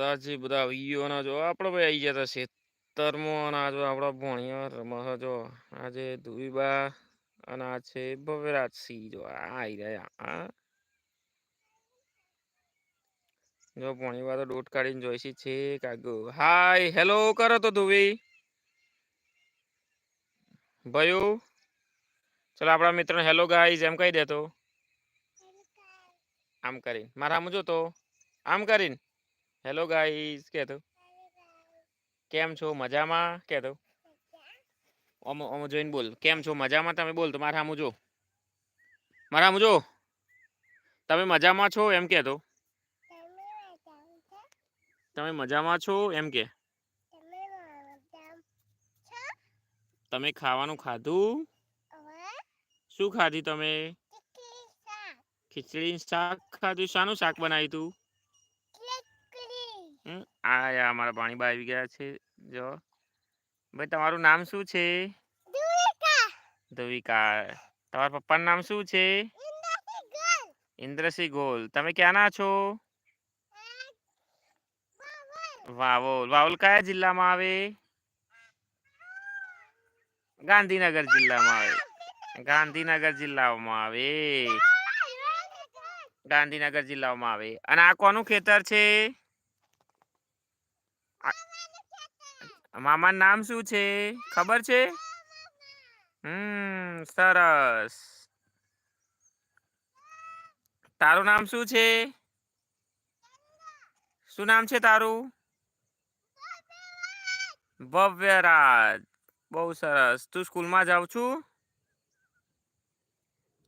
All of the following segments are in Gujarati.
માતાજી બધા વિયોના જો આપણે ભાઈ આવી ગયા હતા ખેતરમાં અને આ જો આપણા ભણિયા રમા છે જો આજે ધુઈબા અને આ છે ભવ્યરાજસિંહ જો, આ આવી રહ્યા, હા. જો ભણી તો ડોટ કાઢીને જોઈશી છે કાગુ. હાય, હેલો કરો તો ધુવી. ભયો. ચલો આપણા મિત્રને હેલો ગાઈઝ, એમ કહી દેતો આમ કરીને. મારા આમ જોતો. આમ કરીને. હેલો ગાઈઝ કહેતો કેમ છો મજામાં કહેતો ઓમ ઓમ જોઈને બોલ કેમ છો મજામાં તમે બોલ તો મારા સામું જો મારા સામું જો તમે મજામાં છો એમ કહેતો તમે મજામાં છો એમ કે તમે ખાવાનું ખાધું શું ખાધી તમે ખીચડી શાક ખાધું શાનું શાક બનાવ્યું તું આ અમારા પાણીબા આવી ગયા છે જો. ભાઈ તમારું નામ શું છે? ધ્રુવિકા તમારા પપ્પાનું નામ શું છે? ઇન્દ્રસિંહ ગોલ. તમે ક્યાંના છો? વાવોલ. વાવોલ. કયા જિલ્લામાં આવે? ગાંધીનગર જિલ્લામાં આવે. ગાંધીનગર. જિલ્લામાં આવે. ગાંધીનગર. જિલ્લામાં આવે. અને આ કોનું ખેતર છે? મામાનું નામ શું છે? ખબર છે? હમ, સરસ. તારું નામ શું છે? શું નામ છે તારું? ભવ્યરાજ. બહુ સરસ. તું સ્કૂલમાં જાઉં છું?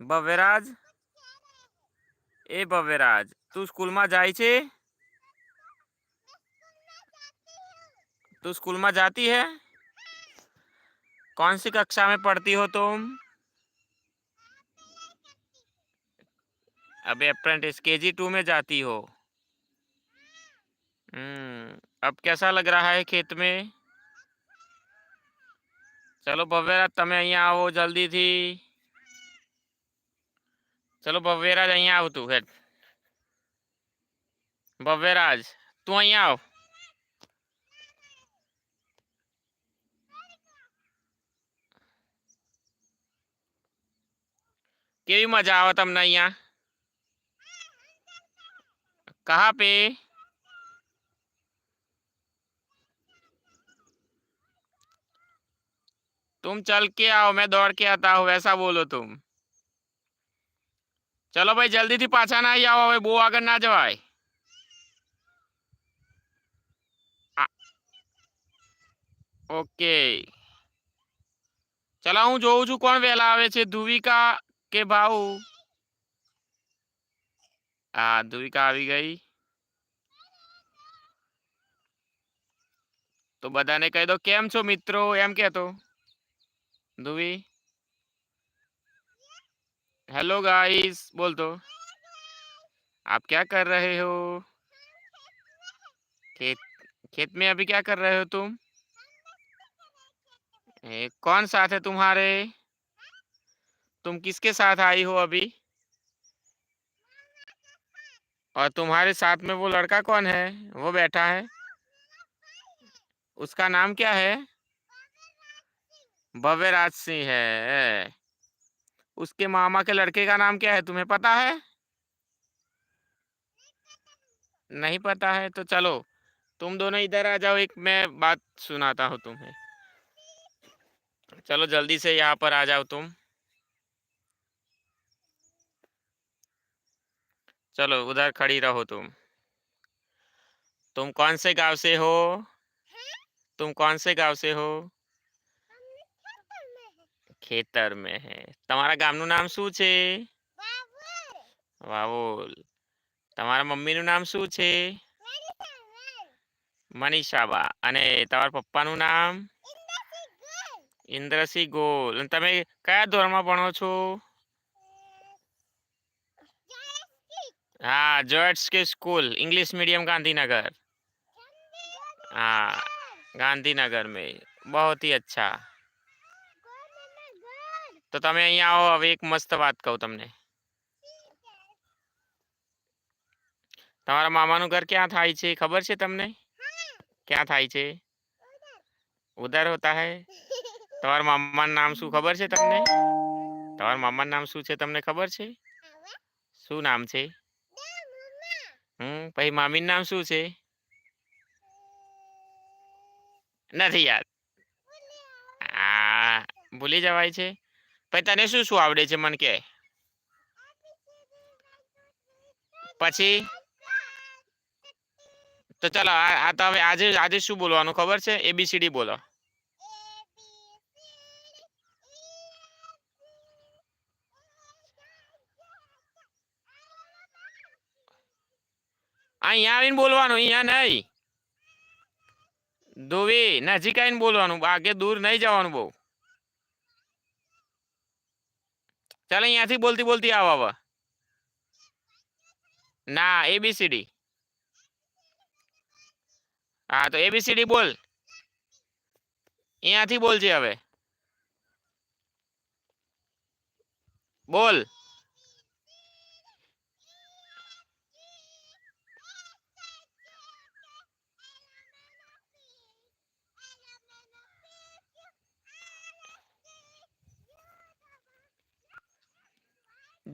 ભવ્યરાજ? એ ભવ્યરાજ. તું સ્કૂલમાં જાય છે? तू स्कूल में जाती है कौन सी कक्षा में पढ़ती हो तुम अभी अप्रेंटिस के जी टू में जाती हो हम्म अब कैसा लग रहा है खेत में चलो भव्यराज તમે અહીંયા આવો જલ્દીથી ચલો ભવ્યરાજ અહીંયા આવ તું હેડ ભવ્યરાજ તું અહીંયા આવ કેવી મજા આવે તમને અહીંયા कहाँ पे तुम चल के आओ मैं दौड़ के आता हूँ वैसा बोलो तुम ચલો ભાઈ જલ્દીથી પાછા ના આવી આવો હવે બહુ આગળ ના જવાય આ- ઓકે ચલો હું જોઉં છું કોણ વહેલા આવે છે ધુવિકા કે ભાઉ હા ધુવિકા આવી ગઈ તો બધાને કહી દો કેમ છો મિત્રો એમ કહેતો ધુવી हेलो गाइस बोल दो आप क्या कर रहे हो खेत खेत में अभी क्या कर रहे हो तुम ए, कौन साथ है तुम्हारे तुम किसके साथ आई हो अभी? और तुम्हारे साथ में वो लड़का कौन है? वो बैठा है। उसका नाम क्या है? भव्य राज सिंह है। उसके मामा के लड़के का नाम क्या है, तुम्हें पता है? नहीं पता है तो चलो, तुम दोनों इधर आ जाओ, एक मैं बात सुनाता हूँ तुम्हें। चलो, जल्दी से यहाँ पर आ जाओ तुम। चलो उधर खड़ी रहो तुम तुम कौन से गांव से हो तुम कौन से गांव से हो ખેતર મેં હે તમારા ગામનું નામ શું છે વાવોલ તમારા મમ્મીનું નામ શું છે મનીષાબા અને તમારા પપ્પાનું નામ ઇન્દ્રસિંહ ગોલ અને તમે કયા ધોરણમાં ભણો છો हाँ जॉर्ट्स के स्कूल इंग्लिश मीडियम गांधीनगर हाँ गांधीनगर में बहुत ही अच्छा તો તમે અહીંયા આવો હવે એક મસ્ત વાત કહું તમને તમારા મામાનું ઘર ક્યાં થાય છે ખબર છે તમને ક્યાં થાય છે ઉધર હોતા હૈ તમારા મામાનું નામ શું ખબર છે તમને તમારા મામાનું નામ શું છે તમને ખબર છે શું નામ છે હમ, પછી મામીનું નામ શું છે? નથી યાદ. હા, ભૂલી જવાય છે. પછી તને શું શું આવડે છે, મને કે? પછી? તો ચાલો, આ તો હવે આજે આજે શું બોલવાનું, ખબર છે? એબીસીડી બોલો. અહીંયા આવીને બોલવાનું, અહીંયા નહીં. ધોવી, નજીક આવીને બોલવાનું, આગે દૂર નહીં જવાનું બહુ. ચાલ અહીંયાથી બોલતી બોલતી આવો હવે. ના એબીસીડી હા, તો એબીસીડી બોલ. અહીંયાથી બોલજે હવે. બોલ.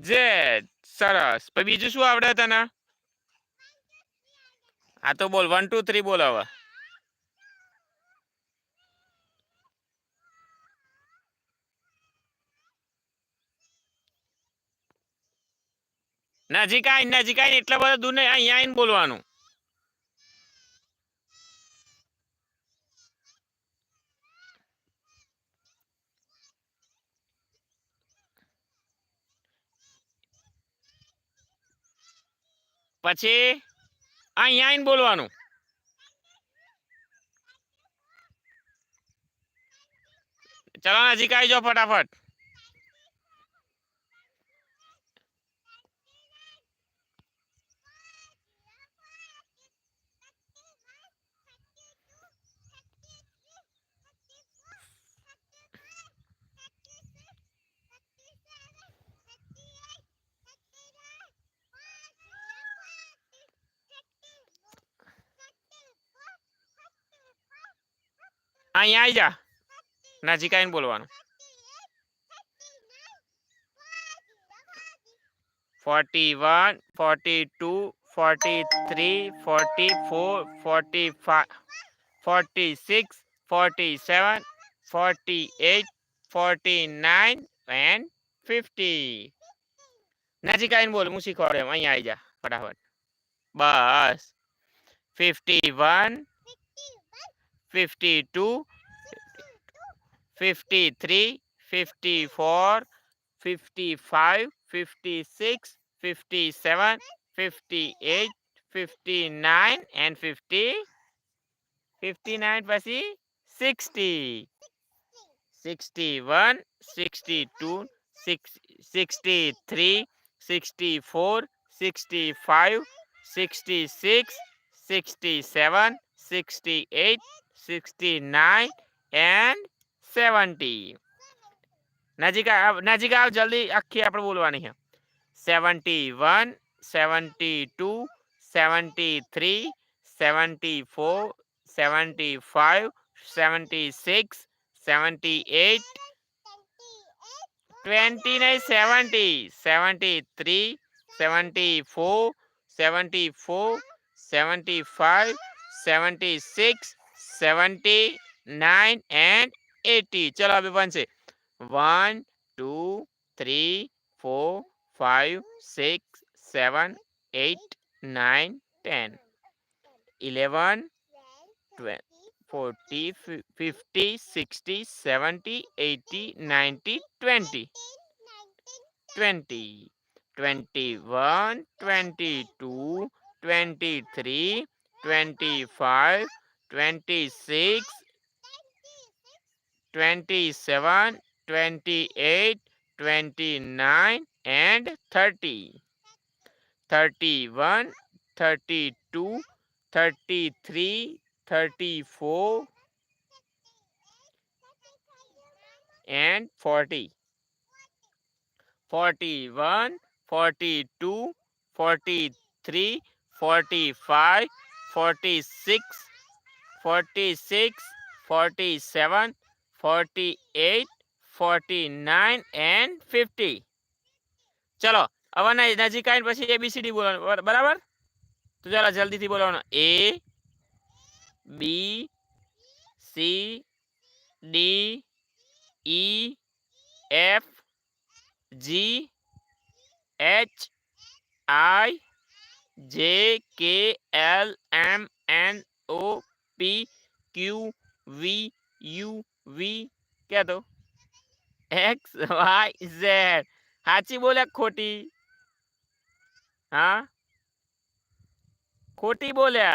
જેડ સરસ. પછી બીજું શું આવડે તને? હા તો બોલ વન ટુ થ્રી બોલ હવે. નજીક આવીને નજીક આવીને એટલા બધા દૂર નહીં, અહીંયા આવીને બોલવાનું. પછી અહીંયા આવીને બોલવાનું. ચલો નજીક આવી જાઓ ફટાફટ. અહીંયા આવી જા નજીક આવીને બોલવાનું forty one forty two forty three forty four forty five forty six forty seven forty eight forty nine and fifty નજીક આવીને બોલ હું શીખવાડે એમ અહીંયા આવી જા ફટાફટ બસ ફિફ્ટી વન 52, 53, 54, 55, 56, 57, 58, 59 and 50. 59 પછી 60. 61, 62, 63, 64, 65, 66, 67, 68, 69 એન્ડ 70 નજીક આવ નજીક આવ જલ્દી આખી આપણે બોલવાની છે 71 72 73 74 75 76 78 20 નહીં 70 73 74 74 75 76 सेवेंटी नाइन एंड एटी चलो अभी वन से one two three four five six seven eight nine ten eleven forty fifty sixty seventy eighty ninety twenty twenty twenty one twenty two twenty three twenty five 26, 27, 28, 29, and 30. 31, 32, 33, 34, and 40. 41, 42, 43, 45, 46, forty six forty seven forty eight forty nine and fifty ચલો હવે નજીક આવીને પછી એબીસીડી બોલવાનું, બરાબર? તો ચાલો જલ્દીથી બોલવાનું. A B C D E F G H I J K L M N O P Q V U V कह दो। एक्स वाई जेड हाची बोले खोटी। हाँ? खोटी बोले।